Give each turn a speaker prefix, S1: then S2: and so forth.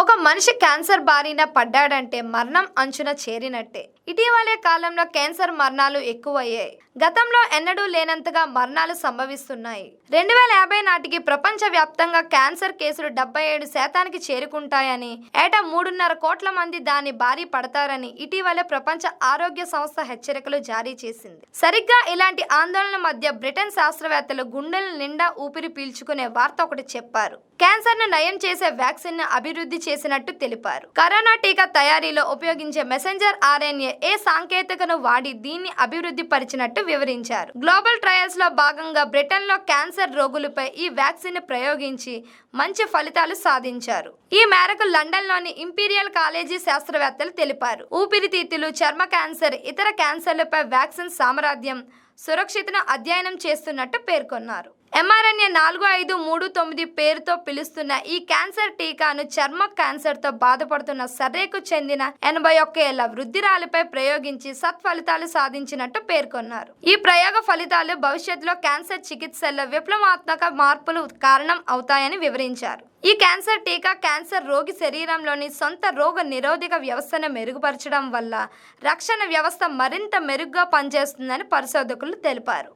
S1: ఒక మనిషి క్యాన్సర్ బారిన పడ్డాడంటే మరణం అంచున చేరినట్టే. ఇటీవలే కాలంలో క్యాన్సర్ మరణాలు ఎక్కువయ్యాయి. గతంలో ఎన్నడూ లేనంతగా మరణాలు సంభవిస్తున్నాయి. రెండు వేల యాభై నాటికి ప్రపంచ వ్యాప్తంగా క్యాన్సర్ కేసులు డెబ్బై ఏడు శాతానికి చేరుకుంటాయని ఏటా మూడున్నర కోట్ల మంది దాని బారి పడతారని ఇటీవలే ప్రపంచ ఆరోగ్య సంస్థ హెచ్చరికలు జారీ చేసింది. సరిగ్గా ఇలాంటి ఆందోళన మధ్య బ్రిటన్ శాస్త్రవేత్తలు గుండెల నిండా ఊపిరి పీల్చుకునే వార్త ఒకటి చెప్పారు. క్యాన్సర్ను నయం చేసే వ్యాక్సిన్ను అభివృద్ధి చేసినట్టు తెలిపారు. కరోనా టీకా తయారీలో ఉపయోగించే మెసెంజర్ ఆర్ఎన్ఏ ఏ సాంకేతికను వాడి దీన్ని అభివృద్ధి పరిచినట్టు వివరించారు. గ్లోబల్ ట్రయల్స్లో భాగంగా బ్రిటన్లో క్యాన్సర్ రోగులపై ఈ వ్యాక్సిన్ ప్రయోగించి మంచి ఫలితాలు సాధించారు. ఈ మేరకు లండన్లోని ఇంపీరియల్ కాలేజీ శాస్త్రవేత్తలు తెలిపారు. ఊపిరితిత్తులు చర్మ క్యాన్సర్ ఇతర క్యాన్సర్లపై వ్యాక్సిన్ సామ్రాజ్యం సురక్షితను అధ్యయనం చేస్తున్నట్టు పేర్కొన్నారు. ఎంఆర్ఎన్ఏ నాలుగు ఐదు మూడు తొమ్మిది పేరుతో పిలుస్తున్న ఈ క్యాన్సర్ టీకాను చర్మ క్యాన్సర్తో బాధపడుతున్న సర్రేకు చెందిన ఎనభై ఒక్క ఏళ్ళ వృద్ధిరాలిపై ప్రయోగించి సత్ఫలితాలు సాధించినట్టు పేర్కొన్నారు. ఈ ప్రయోగ ఫలితాలు భవిష్యత్తులో క్యాన్సర్ చికిత్సల్లో విప్లవాత్మక మార్పులు కారణం అవుతాయని వివరించారు. ఈ క్యాన్సర్ టీకా క్యాన్సర్ రోగి శరీరంలోని సొంత రోగ నిరోధక వ్యవస్థను మెరుగుపరచడం వల్ల రక్షణ వ్యవస్థ మరింత మెరుగ్గా పనిచేస్తుందని పరిశోధకులు తెలిపారు.